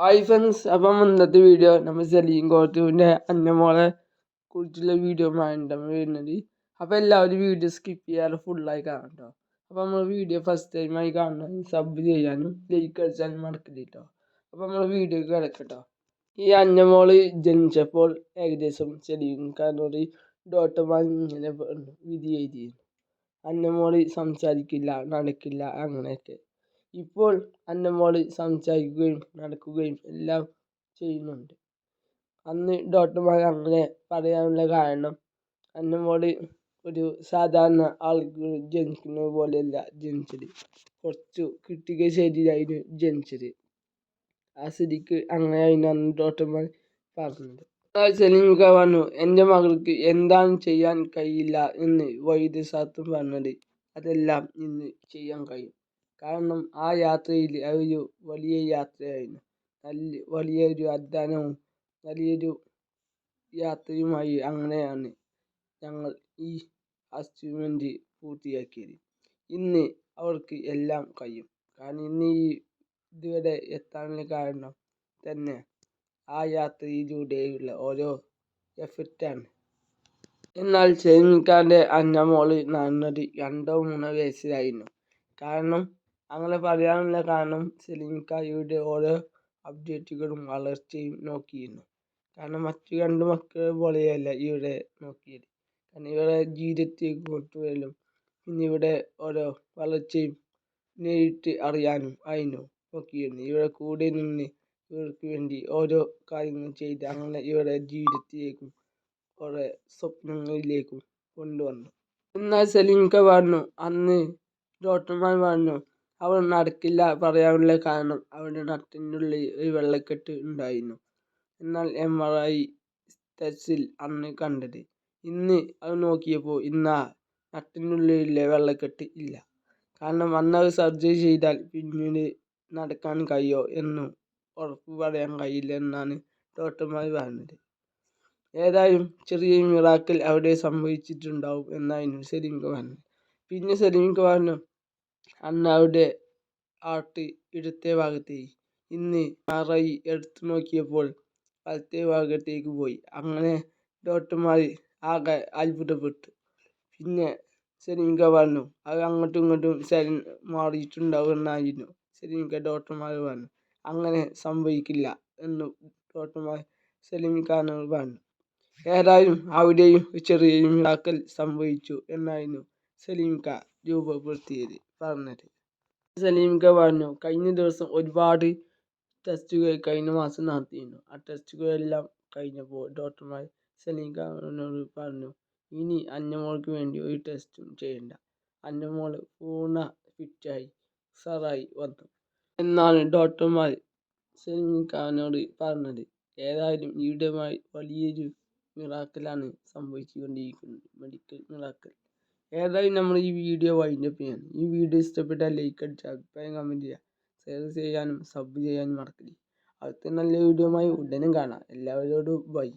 Hi friends അപ്പം ഇന്നത്തെ video നമ്മൾ സലീം കോത്തുവിന്റെ അന്നമോളെ കുറിച്ചുള്ള വീഡിയോ മാണ്ടമ്മ വരുന്നത്. അപ്പോൾ എല്ലാവരും വീഡിയോ സ്കിപ്പ് ചെയ്യാതെ ഫുള്ളായി കാണാം കേട്ടോ അപ്പോൾ നമ്മൾ വീഡിയോ ഫസ്റ്റ് ടൈമായി കാണണം സബ് ചെയ്യാനും ലൈക്ക് അടിച്ചാലും മറക്കില്ല കേട്ടോ അപ്പോൾ നമ്മൾ വീഡിയോ കിടക്കട്ടോ ഈ അന്നമോൾ ജനിച്ചപ്പോൾ ഏകദേശം ചെലീം കാരണം ഡോക്ടർമാർ ഇങ്ങനെ വിധി എഴുതിയിരുന്നു. അന്നമോൾ സംസാരിക്കില്ല നടക്കില്ല അങ്ങനെയൊക്കെ. ഇപ്പോൾ അന്നമോൾ സംസാരിക്കുകയും നടക്കുകയും എല്ലാം ചെയ്യുന്നുണ്ട്. അന്ന് ഡോക്ടർമാർ അങ്ങനെ പറയാനുള്ള കാരണം അന്നമോൾ ഒരു സാധാരണ ആൾക്ക് ജനിക്കുന്നത് പോലെയല്ല ജനിച്ചത്. കുറച്ചു കിട്ടിക ശരീരമായിരുന്നു ജനിച്ചത്. ആ സ്ഥിതിക്ക് അങ്ങനെയായിരുന്നു അന്ന് ഡോക്ടർമാർ പറഞ്ഞത്. സലീമിക്ക പറഞ്ഞു എന്റെ മകൾക്ക് എന്താണ് ചെയ്യാൻ കഴിയില്ല എന്ന് വൈദ്യശാസ്ത്രം പറഞ്ഞത്. അതെല്ലാം ഇന്ന് ചെയ്യാൻ കഴിയും. കാരണം ആ യാത്രയിൽ അതൊരു വലിയ യാത്രയായിരുന്നു. നല്ല വലിയൊരു അധ്വാനവും വലിയൊരു യാത്രയുമായി അങ്ങനെയാണ് ഞങ്ങൾ ഈ അച്ചീവ്മെന്റ് പൂർത്തിയാക്കിയത്. ഇന്ന് അവർക്ക് എല്ലാം കഴിയും. കാരണം ഇന്ന് ഈ ഇതുവരെ എത്താനുള്ള കാരണം തന്നെ ആ യാത്രയിലൂടെയുള്ള ഓരോ എഫക്റ്റാണ് എന്നാൽ ഷെയ്മിക്കാന്റെ അന്നമോൾ നടന്നത് രണ്ടോ മൂന്നോ വയസ്സിലായിരുന്നു. കാരണം അങ്ങനെ പറയാനുള്ള കാരണം സെലിൻകായുടെ ഓരോ അപ്ഡേറ്റുകളും വളർച്ചയും നോക്കിയിരുന്നു. കാരണം മറ്റു രണ്ട് മക്കളെ പോലെയല്ല ഇവിടെ നോക്കിയത്. കാരണം ഇവരുടെ ജീവിതത്തെ കൊണ്ടുവരലും പിന്നെ ഇവിടെ ഓരോ വളർച്ചയും നേരിട്ട് അറിയാനും ആയിരുന്നു നോക്കിയിരുന്നു ഇവരുടെ കൂടെ നിന്ന് ഇവർക്ക് വേണ്ടി ഓരോ കാര്യങ്ങൾ ചെയ്ത് അങ്ങനെ ഇവരുടെ ജീവിതത്തിലേക്കും കുറേ സ്വപ്നങ്ങളിലേക്കും കൊണ്ടുവന്നു. എന്നാൽ സലീംക്ക പറഞ്ഞു അന്ന് ഡോക്ടർമാർ പറഞ്ഞു അവൾ നടക്കില്ല പറയാനുള്ള കാരണം അവളുടെ നട്ടിനുള്ളിൽ ഒരു വെള്ളക്കെട്ട് ഉണ്ടായിരുന്നു. എന്നാൽ എം ആർ ഐ ടെസ്റ്റിൽ അന്ന് കണ്ടത്. ഇന്ന് അത് നോക്കിയപ്പോൾ ഇന്ന് ആ നട്ടിനുള്ളിലെ വെള്ളക്കെട്ട് ഇല്ല. കാരണം അന്ന് അത് സർജറി ചെയ്താൽ പിന്നീട് നടക്കാൻ കഴിയുമോ എന്നും ഉറപ്പ് പറയാൻ കഴിയില്ല എന്നാണ് ഡോക്ടർമാർ പറഞ്ഞത്. ഏതായാലും ചെറിയ മിറാക്കൽ അവിടെ സംഭവിച്ചിട്ടുണ്ടാവും എന്നായിരുന്നു സലീംക്ക് പറഞ്ഞത് പിന്നെ സലീംക്ക് പറഞ്ഞു അവിടെ ഹാർട്ട് ഇടത്തെ ഭാഗത്തേക്ക് ഇന്ന് ഐ എടുത്തു നോക്കിയപ്പോൾ വലത്തെ ഭാഗത്തേക്ക് പോയി. അങ്ങനെ ഡോക്ടർമാർ ആകെ അത്ഭുതപ്പെട്ടു. പിന്നെ സലീംക്ക പറഞ്ഞു അത് അങ്ങോട്ടും ഇങ്ങോട്ടും ശരി മാറിയിട്ടുണ്ടാവും എന്നായിരുന്നു സലീംക്ക ഡോക്ടർമാർ പറഞ്ഞു. അങ്ങനെ സംഭവിക്കില്ല എന്ന് ഡോക്ടർമാർ സെലിംഖാനോട് പറഞ്ഞു. ഏതായാലും അവിടെയും ചെറിയ മിറാക്കൽ സംഭവിച്ചു എന്നായിരുന്നു സലീംക്ക രൂപപ്പെടുത്തിയത്. പറഞ്ഞത്. സലീംക്ക പറഞ്ഞു കഴിഞ്ഞ ദിവസം ഒരുപാട് ടെസ്റ്റുകൾ കഴിഞ്ഞ മാസം നടത്തിയിരുന്നു. ആ ടെസ്റ്റുകളെല്ലാം കഴിഞ്ഞപ്പോൾ ഡോക്ടർമാർ സലീംഖാനോട് പറഞ്ഞു ഇനി അന്നമോൾക്ക് വേണ്ടി ഒരു ടെസ്റ്റും ചെയ്യണ്ട. അന്നമോൾ പൂർണ ഫിറ്റായി ഉഷാറായി വന്നു. എന്നാണ് ഡോക്ടർമാർ സലീംഖാനോട് പറഞ്ഞത്. ഏതായാലും ഈയിടെയായി വലിയൊരു മിറാക്കലാണ് സംഭവിച്ചുകൊണ്ടിരിക്കുന്നത്. മെഡിക്കൽ മിറാക്കൽ ഏതായാലും നമ്മൾ ഈ വീഡിയോ വൈൻഡപ്പ് ചെയ്യാണ് ഈ വീഡിയോ ഇഷ്ടപ്പെട്ടാൽ ലൈക്ക് അടിച്ച് അഭിപ്രായം കമന്റ് ചെയ്യുക. ഷെയർ ചെയ്യാനും സബ് ചെയ്യാനും മറക്കരുത് അടുത്ത നല്ല വീഡിയോയുമായി ഉടനെ കാണാം. എല്ലാവരോടും ബൈ